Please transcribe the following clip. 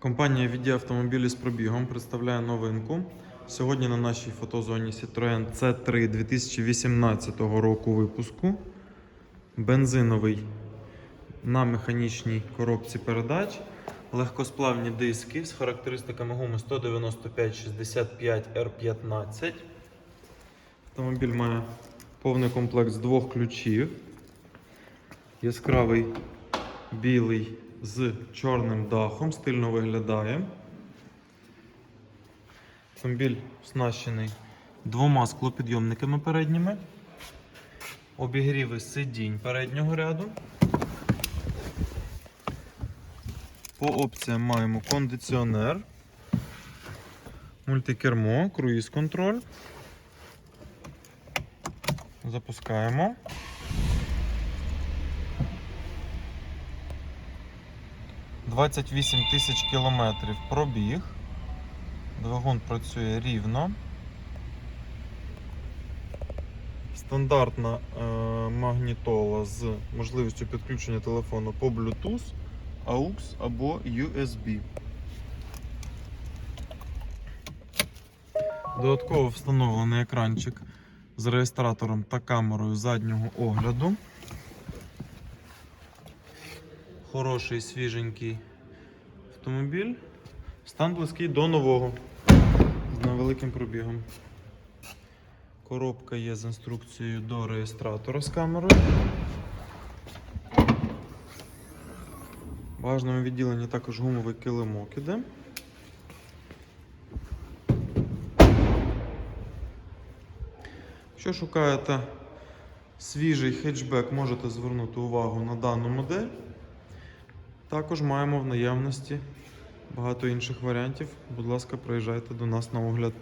Компанія «Віді автомобілі з пробігом представляє новинку. Сьогодні на нашій фотозоні Citroën C3 2018 року випуску. Бензиновий на механічній коробці передач. Легкосплавні диски з характеристиками гуми 195-65 R15. Автомобіль має повний комплект з двох ключів. Яскравий білий з чорним дахом, стильно виглядає. Автомобіль оснащений двома склопідйомниками передніми, обігріви сидінь переднього ряду. По опціям маємо кондиціонер, мультикермо, круїз контроль. Запускаємо. Двадцять вісім тисяч кілометрів пробіг. Двигун працює рівно. Стандартна е, магнітола з можливістю підключення телефону по Bluetooth, AUX або USB. Додатково встановлений екранчик з реєстратором та камерою заднього огляду. Хороший свіженький автомобіль. Стан близький до нового з невеликим пробігом. Коробка є з інструкцією до реєстратора з камерою. В багажному відділенні також гумовий килимок іде. Якщо шукаєте свіжий хетчбек, можете звернути увагу на дану модель. Також маємо в наявності багато інших варіантів. Будь ласка, приїжджайте до нас на огляд.